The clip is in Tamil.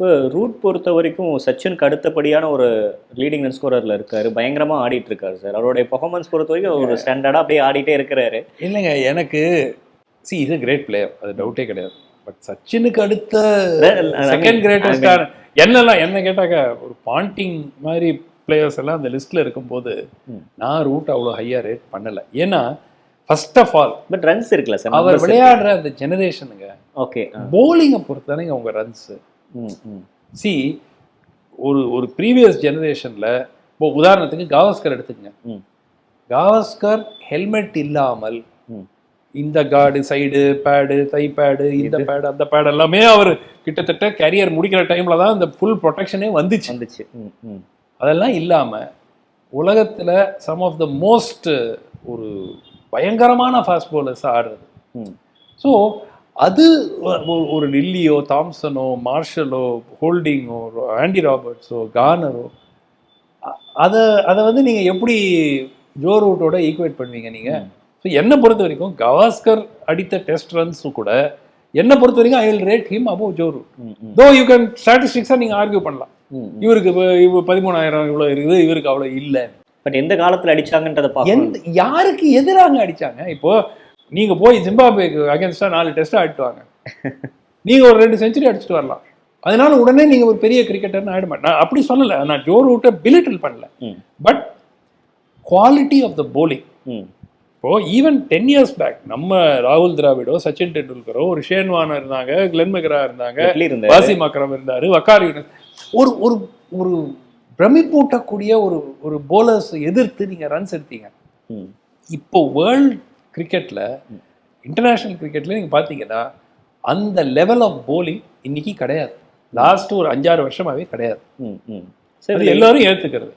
இப்போ ரூட் பொறுத்த வரைக்கும் சச்சினுக்கு அடுத்தபடியான ஒரு லீடிங் ரன் ஸ்கோரர்ல இருக்காரு. பயங்கரமா ஆடிட்டு இருக்காரு சார். அவருடைய பெர்ஃபார்மன்ஸ் பொறுத்த வரைக்கும் ஒரு ஸ்டாண்டர்டா அப்படியே ஆடிட்டே இருக்கிறாரு. இல்லைங்க எனக்கு சி a கிரேட் பிளேயர் அது டவுட்டே கிடையாது. பட் சச்சினுக்கு அடுத்த செகண்ட் கிரேட்டஸ்டான என்னெல்லாம் என்ன கேட்டாக்க ஒரு பாண்டிங் மாதிரி பிளேயர்ஸ் எல்லாம் அந்த லிஸ்ட்ல இருக்கும்போது. நான் ரூட் அவ்வளோ ஹையா ரேட் பண்ணல. ஏன்னா first of all but runs இருக்குல்ல சார் அவர் விளையாடுற அந்த ஜெனரேஷனுங்க ஓகே போலிங்கை பொறுத்தானேங்க அவங்க ரன்ஸ் சி ஒரு ஒரு ப்ரீவியஸ் ஜெனரேஷன்ல இப்போ உதாரணத்துக்கு காவஸ்கர் எடுத்துக்கங்க ம். காவஸ்கர் ஹெல்மெட் இல்லாமல். இந்த guard side pad thigh pad இந்த பேடு அந்த பேடு எல்லாமே அவர் கிட்டத்தட்ட கரியர் முடிக்கிற டைம்ல தான் இந்த ஃபுல் ப்ரொடெக்ஷனே வந்துச்சு வந்துச்சு. அதெல்லாம் இல்லாம உலகத்துல சம் ஆஃப் த மோஸ்ட் ஒரு பயங்கரமான ஃபாஸ்ட் bowlers ஆடுறது ம். ஸோ அது ஒரு லில்லியோ தாம்சனோ மார்ஷலோ ஹோல்டிங்கோ ஆண்டி ராபர்ட்ஸோ கார்னரோ அ- அதை அதை வந்து நீங்கள் எப்படி ஜோ ரூட்டோட ஈக்குவேட் பண்ணுவீங்க நீங்கள் ஸோ என்னை பொறுத்த வரைக்கும் கவாஸ்கர் அடித்த டெஸ்ட் ரன்ஸும் கூட என்னை பொறுத்த வரைக்கும் I will rate him above Joe Root. Though you can ஸ்டாட்டிஸ்டிக்ஸாக நீங்கள் ஆர்கியூ பண்ணலாம். இவருக்கு பதிமூணாயிரம் இவ்வளோ இருக்குது இவருக்கு அவ்வளோ இல்லை. பட் எந்த காலத்துல அடிச்சாங்கன்றத எந்த யாருக்கு எதிராக அடிச்சாங்க? இப்போ நீங்க போய் ஜிம்பாப்வேக்கு அகேன்ஸ்டா நாலு டெஸ்ட் ஆடிட்டு வாங்க நீங்க ஒரு ரெண்டு செஞ்சுரி அடிச்சுட்டு வரலாம் அதனால உடனே நீங்க ஒரு பெரிய கிரிக்கெட்டர்னு ஆயிட மாட்டேன் நான் அப்படி சொல்லல நான் ஜோ ரூட்டை பிலிட்டில் பண்ணல. But quality of the bowling ம். இப்போ ஈவன் டென் இயர்ஸ் பேக் நம்ம ராகுல் திராவிடோ சச்சின் டெண்டுல்கரோ ஒரு ஷேன் வார்னர் இருந்தாங்க கிளென் மெக்ரா இருந்தாங்க. வாசிம் அக்ரம் இருந்தாரு வக்கார் யூனிஸ் ஒரு ஒரு ஒரு பிரமிப்பூட்டக்கூடிய ஒரு ஒரு போலர்ஸ் எதிர்த்து நீங்க ரன்ஸ் எடுத்தீங்க. இப்போ வேர்ல்ட் கிரிக்கெட்ல இன்டர்நேஷனல் கிரிக்கெட்ல நீங்க பாத்தீங்கன்னா அந்த லெவல் ஆஃப் bowling இன்னைக்கு கிடையாது. லாஸ்ட் ஒரு அஞ்சாறு வருஷமாவே கிடையாது. ம், ம். சரி. எல்லாரும் ஏத்துக்கிறது.